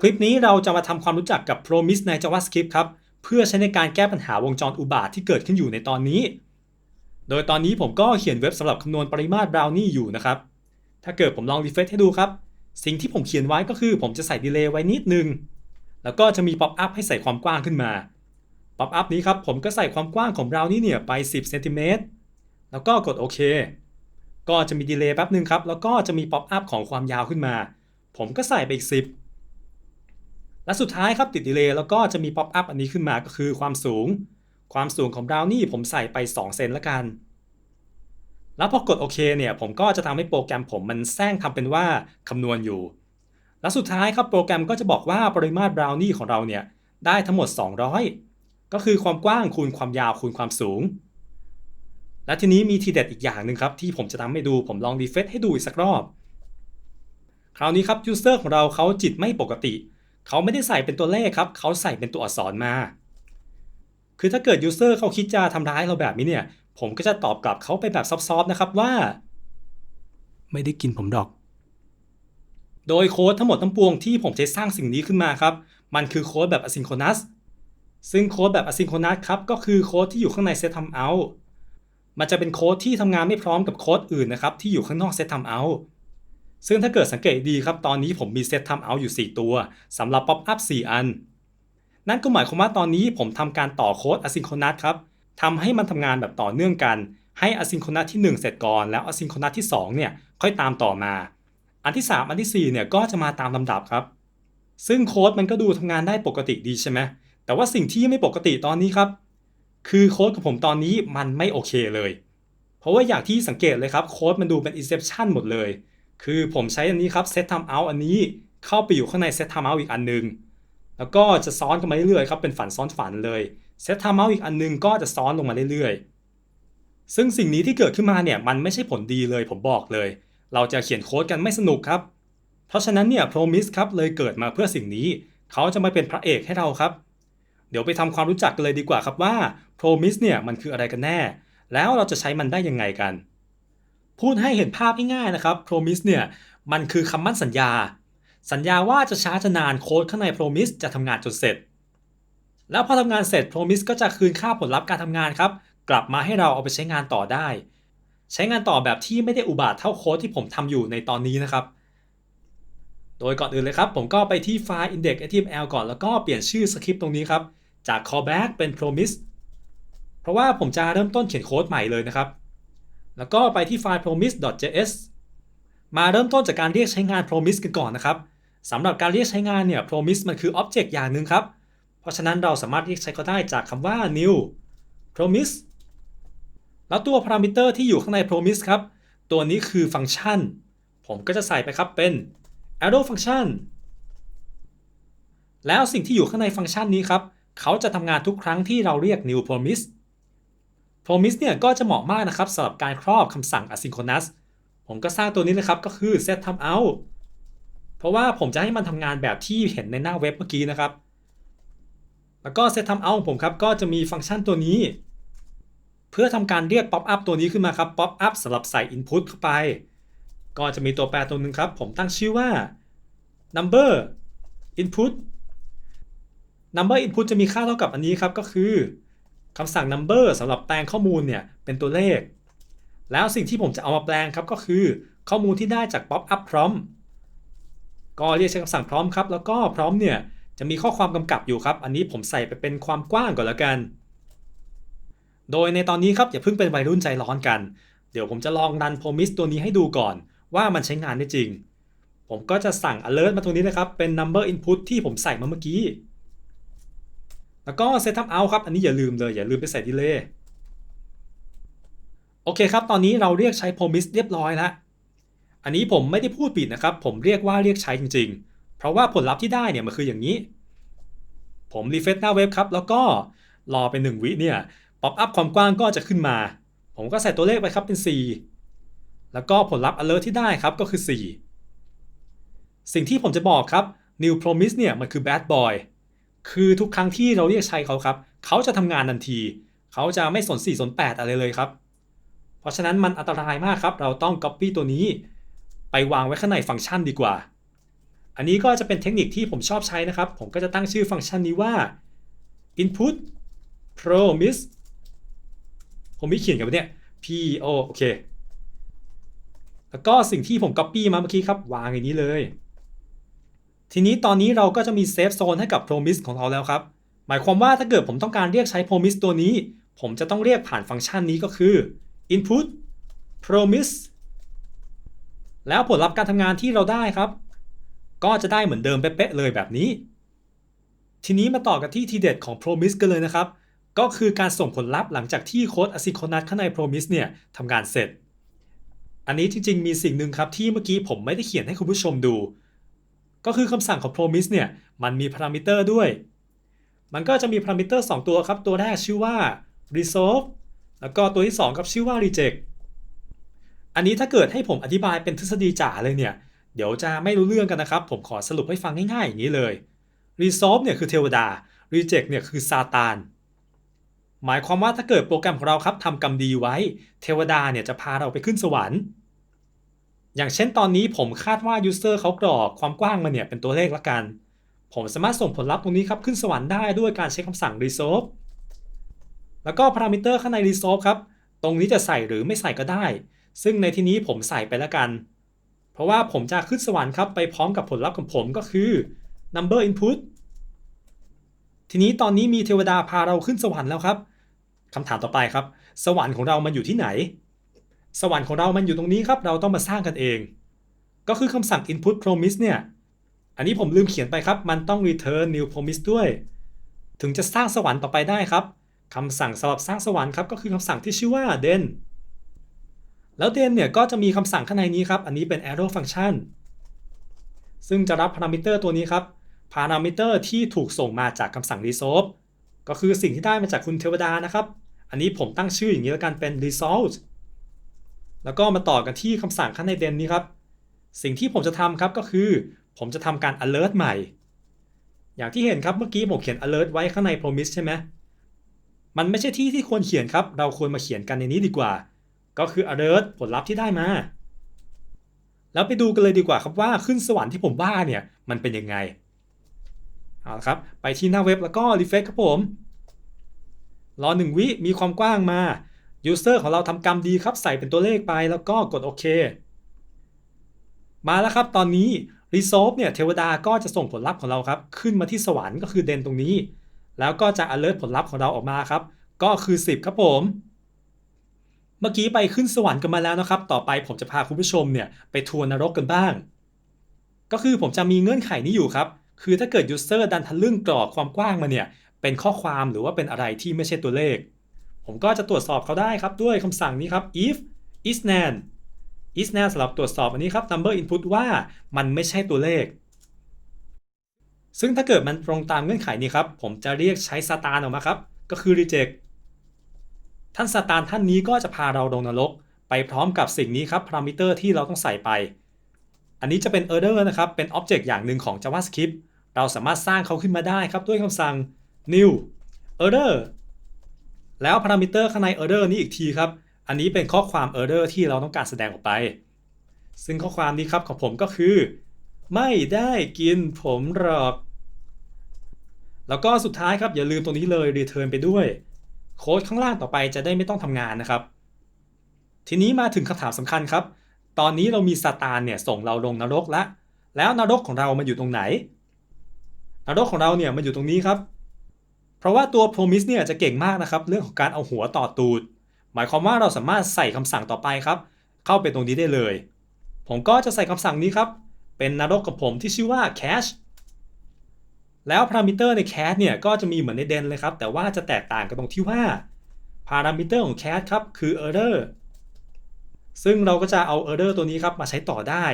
คลิปนี้เราจะมาทำความรู้จักกับ Promise ใน JavaScript ครับ เพื่อใช้ในการแก้ปัญหาวงจรอุบาทที่เกิดขึ้นอยู่ในตอนนี้ โดยตอนนี้ผมก็เขียนเว็บสำหรับคำนวณปริมาตร Brownie อยู่นะครับ ถ้าเกิดผมลองรีเฟซให้ดูครับ สิ่งที่ผมเขียนไว้ก็คือผมจะใส่ดีเลย์ไว้นิดนึง แล้วก็จะมีป๊อปอัพให้ใส่ความกว้างขึ้นมา ป๊อปอัพนี้ครับผมก็ใส่ความกว้างของ Brownie เนี่ยไป 10เซนติเมตรแล้วก็กดโอเค ก็จะมีดีเลย์แป๊บนึงครับ แล้วก็จะมีป๊อปอัพของความยาวขึ้นมา ผมก็ใส่ไปอีก 10 และสุดท้ายครับติดดีเลย์แล้วก็จะมีป๊อปอัพอันนี้ขึ้นมาก็คือความสูง ความสูงของ Brownie ผมใส่ไป 2 เซนละกัน แล้วพอกดโอเคเนี่ยผมก็จะทำให้โปรแกรมผมมันแซงทำเป็นว่าคำนวณอยู่ แล้วสุดท้ายครับโปรแกรมก็จะบอกว่าปริมาตร Brownie ของเราเนี่ยได้ทั้งหมด 200 ก็คือความกว้างคูณความยาวคูณความสูง และทีนี้มีทีเด็ดอีกอย่างหนึ่งครับที่ผมจะทำให้ดูผมลองรีเฟซให้ดูอีกสักรอบ คราวนี้ครับยูเซอร์ของเราเขาจิตไม่ปกติเขาไม่ได้ใส่เป็นตัวเลขครับ เขาใส่เป็นตัวอักษรมา คือถ้าเกิดยูเซอร์เขาคิดจะทำร้ายเราแบบนี้เนี่ย ผมก็จะตอบกลับเขาไปแบบซอฟๆนะครับว่า ไม่ได้กินผมดอก โดยโค้ดทั้งหมดทั้งปวงที่ผมใช้สร้างสิ่งนี้ขึ้นมาครับ มันคือโค้ดแบบ asynchronous ซึ่งโค้ดแบบ asynchronous ครับ ก็คือโค้ดที่อยู่ข้างใน set timeout มันจะเป็นโค้ดที่ทำงานไม่พร้อมกับโค้ดอื่นนะครับที่อยู่ข้างนอก set timeout ซึ่งถ้าเกิดสังเกตดีครับ ตอนนี้ผมมี set timeout อยู่ 4 ตัวสำหรับ pop up 4อัน นั่นก็หมายความว่าตอนนี้ผมทำการต่อโค้ด asynchronous ครับทำให้มันทำงานแบบต่อเนื่องกัน ให้ asynchronous ที่ 1 เสร็จก่อน แล้ว asynchronous ที่2เนี่ยค่อยตามต่อมา อันที่ 3 อันที่ 4เนี่ยก็จะมาตามลำดับครับ ซึ่งโค้ดมันก็ดูทำงานได้ปกติดีใช่ไหมแต่ว่าสิ่งที่ไม่ปกติตอนนี้ครับ คือโค้ดของผมตอนนี้มันไม่โอเคเลย เพราะว่าอย่างที่สังเกตเลยครับโค้ดมันดูเป็น exception หมดเลย คือผมใช้อันนี้ครับ set timeout อันนี้เข้าไปอยู่ข้างใน set timeout อีกอันนึง แล้วก็จะซ้อนกันมาเรื่อยๆครับเป็นฝันซ้อนฝันเลย set timeout อีกอันนึงก็จะซ้อนลงมาเรื่อยๆ ซึ่งสิ่งนี้ที่เกิดขึ้นมาเนี่ยมันไม่ใช่ผลดีเลยผมบอกเลย เราจะเขียนโค้ดกันไม่สนุกครับ เพราะฉะนั้นเนี่ย Promise ครับเลยเกิดมาเพื่อสิ่งนี้ เขาจะมาเป็นพระเอกให้เราครับ เดี๋ยวไปทำความรู้จักกันเลยดีกว่าครับว่า Promise เนี่ยมันคืออะไรกันแน่ แล้วเราจะใช้มันได้ยังไงกัน พูดให้เห็นภาพง่ายๆนะครับ Promise เนี่ยมันคือคำมั่นสัญญา สัญญาว่าจะช้าจะนานโค้ดข้างใน Promise จะทำงานจนเสร็จ แล้วพอทำงานเสร็จ Promise ก็จะคืนค่าผลลัพธ์การทำงานครับ กลับมาให้เราเอาไปใช้งานต่อได้ ใช้งานต่อแบบที่ไม่ได้อุบาทเท่าโค้ดที่ผมทำอยู่ในตอนนี้นะครับโดยก่อนอื่นเลยครับ ผมก็ไปที่ไฟล์ index.html ก่อนแล้วก็เปลี่ยนชื่อสคริปต์ตรงนี้ครับ จาก callback เป็น promise เพราะว่าผมจะเริ่มต้นเขียนโค้ดใหม่เลยนะครับ แล้วก็ไปที่ไฟล์ promise.js มาเริ่มต้นจากการเรียกใช้งาน promise กันก่อนนะครับสำหรับการเรียกใช้งานเนี่ย promise มันคือ object อย่างหนึ่งครับ เพราะฉะนั้นเราสามารถเรียกใช้เขาได้จากคำว่า new promise แล้วตัว parameter ที่อยู่ข้างใน promise ครับ ตัวนี้คือฟังก์ชัน ผมก็จะใส่ไปครับเป็น arrow function แล้วสิ่งที่อยู่ข้างในฟังก์ชันนี้ครับ เขาจะทำงานทุกครั้งที่เราเรียก new promise promise เนี่ยก็จะเหมาะมากนะครับสำหรับการครอบคำสั่ง asynchronous ผมก็สร้างตัวนี้เลยครับก็คือ set timeout เพราะว่าผมจะให้มันทำงานแบบที่เห็นในหน้าเว็บเมื่อกี้นะครับ แล้วก็ set timeout ของผมครับก็จะมีฟังก์ชันตัวนี้ เพื่อทำการเรียก pop up ตัวนี้ขึ้นมาครับ pop up สำหรับใส่ input เข้าไป ก็จะมีตัวแปรตัวหนึ่งครับ ผมตั้งชื่อว่า number input number input จะมีค่าเท่ากับอันนี้ครับก็คือ คำสั่ง number สำหรับแปลงข้อมูลเนี่ยเป็นตัวเลข แล้วสิ่งที่ผมจะเอามาแปลงครับก็คือ ข้อมูลที่ได้จาก pop up prompt ก็เรียกใช้คำสั่งพร้อมครับ แล้วก็พร้อมเนี่ยจะมีข้อความกำกับอยู่ครับ อันนี้ผมใส่ไปเป็นความกว้างก่อนแล้วกัน โดยในตอนนี้ครับอย่าเพิ่งเป็นวัยรุ่นใจร้อนกัน เดี๋ยวผมจะลองรัน promise ตัวนี้ให้ดูก่อน ว่ามันใช้งานได้จริง ผมก็จะสั่ง alert มาตรงนี้นะครับ เป็น number input ที่ผมใส่มาเมื่อกี้ แล้วก็ set up out ครับ อันนี้อย่าลืมเลย อย่าลืมไปใส่ delay โอเคครับ ตอนนี้เราเรียกใช้ promise เรียบร้อยแล้ว อันนี้ผมไม่ได้พูดผิดนะครับ ผมเรียกว่าเรียกใช้จริง ๆ เพราะว่าผลลัพธ์ที่ได้เนี่ยมันคืออย่างนี้ ผมรีเฟซหน้าเว็บครับ แล้วก็รอไป1วิเนี่ย ป๊อปอัพความกว้างก็จะขึ้นมา ผมก็ใส่ตัวเลขไปครับเป็น 4 แล้วก็ผลลัพธ์ alert ที่ได้ครับก็คือ 4 สิ่งที่ผมจะบอกครับ new promise เนี่ยมันคือ bad boy คือทุกครั้งที่เราเรียกใช้เขาครับ เขาจะทำงานทันที เขาจะไม่สน4สน8อะไรเลยครับ เพราะฉะนั้นมันอันตรายมากครับ เราต้อง copy ตัวนี้ ไปวางไว้ข้างในฟังก์ชันดีกว่า อันนี้ก็จะเป็นเทคนิคที่ผมชอบใช้นะครับ ผมก็จะตั้งชื่อฟังก์ชันนี้ว่า input promise ผมไม่เขียนกับเนี่ย p o โอเค แล้วก็สิ่งที่ผม copy มาเมื่อกี้ครับ วางอย่างนี้เลย ทีนี้ตอนนี้เราก็จะมีเซฟโซนให้กับ promise ของเราแล้วครับ หมายความว่าถ้าเกิดผมต้องการเรียกใช้ promise ตัวนี้ ผมจะต้องเรียกผ่านฟังก์ชันนี้ก็คือ input promise แล้วผลลัพธ์การทำงานที่เราได้ครับ ก็จะได้เหมือนเดิมเป๊ะเลยแบบนี้ ทีนี้มาต่อกันที่ทีเด็ดของ promise กันเลยนะครับ ก็คือการส่งผลลัพธ์หลังจากที่โค้ด asynchronous ข้างใน promise เนี่ยทำงานเสร็จ อันนี้จริงๆมีสิ่งหนึ่งครับที่เมื่อกี้ผมไม่ได้เขียนให้คุณผู้ชมดู ก็คือคำสั่งของ promise เนี่ยมันมีพารามิเตอร์ด้วย มันก็จะมีพารามิเตอร์2ตัวครับ ตัวแรกชื่อว่า resolve แล้วก็ตัวที่ 2 ครับชื่อว่า reject อันนี้ถ้าเกิดให้ผมอธิบายเป็นทฤษฎีจ๋าเลยเนี่ย เดี๋ยวจะไม่รู้เรื่องกันนะครับ ผมขอสรุปให้ฟังง่ายๆอย่างนี้เลย resolve เนี่ยคือเทวดา reject เนี่ยคือซาตานหมายความว่าถ้าเกิดโปรแกรมของเราครับทำกรรมดีไว้ เทวดาเนี่ยจะพาเราไปขึ้นสวรรค์ อย่างเช่นตอนนี้ผมคาดว่า user เขากรอกความกว้างมาเนี่ยเป็นตัวเลขละกัน ผมสามารถส่งผลลัพธ์ตรงนี้ครับ ขึ้นสวรรค์ได้ด้วยการใช้คำสั่ง resolve แล้วก็พารามิเตอร์ข้างใน resolve ครับ ตรงนี้จะใส่หรือไม่ใส่ก็ได้ ซึ่งในที่นี้ผมใส่ไปล้วกัน เพราะว่าผมจะขึ้นสวรรค์ครับ ไปพร้อมกับผลลัพธ์ของผมก็คือ number input ทีนี้ตอนนี้มีเทวดาพาเราขึ้นสวรรค์แล้วครับคำถามต่อไปครับ สวรรค์ของเรามันอยู่ที่ไหน สวรรค์ของเรามันอยู่ตรงนี้ครับ เราต้องมาสร้างกันเอง ก็คือคำสั่ง input promise เนี่ย อันนี้ผมลืมเขียนไปครับ มันต้อง return new promise ด้วย ถึงจะสร้างสวรรค์ต่อไปได้ครับคำสั่งสำหรับสร้างสวรรค์ครับก็คือคำสั่งที่ชื่อว่า den แล้ว den เนี่ยก็จะมีคำสั่งข้างในนี้ครับ อันนี้เป็น arrow function ซึ่งจะรับพารามิเตอร์ตัวนี้ครับพารามิเตอร์ที่ถูกส่งมาจากคำสั่ง resolve ก็คือสิ่งที่ได้มาจากคุณเทวดานะครับ อันนี้ผมตั้งชื่ออย่างนี้แล้วกันเป็น result แล้วก็มาต่อกันที่คำสั่งข้างใน den นี้ครับ สิ่งที่ผมจะทำครับก็คือ ผมจะทำการ alert ใหม่ อย่างที่เห็นครับเมื่อกี้ผมเขียน alert ไว้ข้างใน promise ใช่ไหมมันไม่ใช่ที่ที่ควรเขียนครับ เราควรมาเขียนกันในนี้ดีกว่า ก็คือ alert ผลลัพธ์ที่ได้มา แล้วไปดูกันเลยดีกว่าครับว่าขึ้นสวรรค์ที่ผมว่าเนี่ยมันเป็นยังไงเอาละครับ ไปที่หน้าเว็บแล้วก็ r e f r e s ครับผม รอหนึ่งวิมีความกว้างมา user ของเราทำกรรมดีครับใส่เป็นตัวเลขไปแล้วก็กดโอเคมาแล้วครับตอนนี้ resolve เนี่ยเทวดาก็จะส่งผลลัพธ์ของเราครับ ขึ้นมาที่สวรรค์ก็คือเดนตรงนี้ แล้วก็จะ alert ผลลัพธ์ของเราออกมาครับ ก็คือ 10 ครับผม เมื่อกี้ไปขึ้นสวรรค์กันมาแล้วนะครับ ต่อไปผมจะพาคุณผู้ชมเนี่ยไปทัวร์นรกกันบ้าง ก็คือผมจะมีเงื่อนไขนี้อยู่ครับ คือถ้าเกิด user ดันทะลึ่งกรอกความกว้างมาเนี่ยเป็นข้อความหรือว่าเป็นอะไรที่ไม่ใช่ตัวเลข ผมก็จะตรวจสอบเขาได้ครับด้วยคำสั่งนี้ครับ if isnan isnan สำหรับตรวจสอบอันนี้ครับ number input ว่ามันไม่ใช่ตัวเลข ซึ่งถ้าเกิดมันตรงตามเงื่อนไขนี้ครับ ผมจะเรียกใช้ซาตานออกมาครับ ก็คือ reject ท่านซาตานท่านนี้ก็จะพาเราลงนรก ไปพร้อมกับสิ่งนี้ครับ parameter ที่เราต้องใส่ไป อันนี้จะเป็น error นะครับ เป็น object อย่างหนึ่งของ JavaScript เราสามารถสร้างเขาขึ้นมาได้ครับด้วยคำสั่ง new error แล้ว parameter ข้างใน error นี้อีกทีครับ อันนี้เป็นข้อความ error ที่เราต้องการแสดงออกไป ซึ่งข้อความนี้ครับของผมก็คือ ไม่ได้กินผมหรอก แล้วก็สุดท้ายครับอย่าลืมตรงนี้เลย return ไปด้วย โค้ดข้างล่างต่อไปจะได้ไม่ต้องทำงานนะครับ ทีนี้มาถึงคำถามสำคัญครับ ตอนนี้เรามีซาตานเนี่ยส่งเราลงนรกแล้วแล้วนรกของเรามันอยู่ตรงไหนนรกของเราเนี่ยมันอยู่ตรงนี้ครับ เพราะว่าตัว promise เนี่ยจะเก่งมากนะครับ เรื่องของการเอาหัวต่อตูด หมายความว่าเราสามารถใส่คำสั่งต่อไปครับ เข้าไปตรงนี้ได้เลย ผมก็จะใส่คำสั่งนี้ครับ เป็นนรกกับผมที่ชื่อว่า cache แล้วพารามิเตอร์ใน cache เนี่ยก็จะมีเหมือนในเดนเลยครับ แต่ว่าจะแตกต่างกันตรงที่ว่าพารามิเตอร์ของ cache ครับคือ error ซึ่งเราก็จะเอา error ตัวนี้ครับมาใช้ต่อได้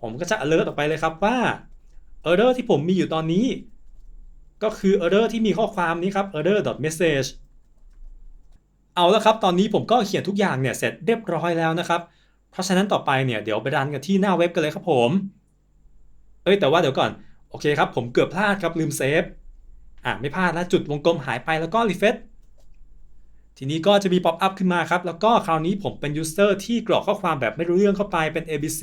ผมก็จะ alert ออกไปเลยครับว่า error ที่ผมมีอยู่ตอนนี้ ก็คือ error ที่มีข้อความนี้ครับ error.message เอาแล้วครับ ตอนนี้ผมก็เขียนทุกอย่างเนี่ยเสร็จเรียบร้อยแล้วนะครับ เพราะฉะนั้นต่อไปเนี่ยเดี๋ยวไปรันกันที่หน้าเว็บกันเลยครับผม เอ้ยแต่ว่าเดี๋ยวก่อน โอเคครับ ผมเกือบพลาดครับลืมเซฟ อะไม่พลาดแล้วจุดวงกลมหายไปแล้วก็รีเฟซทีนี้ก็จะมีป๊อปอัพขึ้นมาครับ แล้วก็คราวนี้ผมเป็นยูเซอร์ที่กรอกข้อความแบบไม่รู้เรื่องเข้าไปเป็น ABC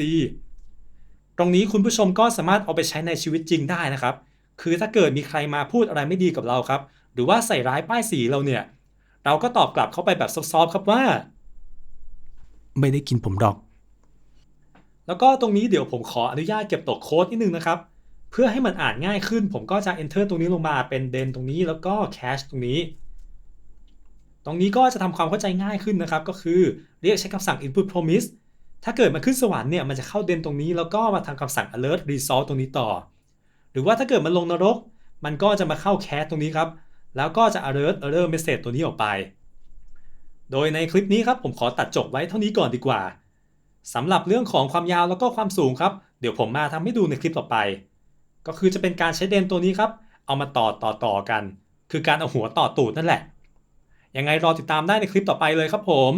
ตรงนี้คุณผู้ชมก็สามารถเอาไปใช้ในชีวิตจริงได้นะครับ คือถ้าเกิดมีใครมาพูดอะไรไม่ดีกับเราครับ หรือว่าใส่ร้ายป้ายสีเราเนี่ย เราก็ตอบกลับเข้าไปแบบซอฟๆครับว่า ไม่ได้กินผมหรอก แล้วก็ตรงนี้เดี๋ยวผมขออนุญาตเก็บตกโค้ดนิดนึงนะครับ เพื่อให้มันอ่านง่ายขึ้น ผมก็จะ enter ตรงนี้ลงมาเป็น den ตรงนี้แล้วก็ cache ตรงนี้ ตรงนี้ก็จะทำความเข้าใจง่ายขึ้นนะครับ ก็คือเรียกใช้คำสั่ง input promise ถ้าเกิดมันขึ้นสวรรค์เนี่ยมันจะเข้าเดนตรงนี้ แล้วก็มาทำคำสั่ง alert resolve ตรงนี้ต่อห รือว่าถ้าเกิดมันลงนรก มันก็จะมาเข้า cache ตรงนี้ครับ แล้วก็จะ alert error message ตัวนี้ออกไป โดยในคลิปนี้ครับผมขอตัดจบไว้เท่านี้ก่อนดีกว่าสำหรับเรื่องของความยาวแล้วก็ความสูงครับ เดี๋ยวผมมาทำให้ดูในคลิปต่อไป ก็คือจะเป็นการใช้เดนตัวนี้ครับ เอามาต่อต่อต่อกัน คือการเอาหัวต่อตูดนั่นแหละยังไงรอติดตามได้ในคลิปต่อไปเลยครับผม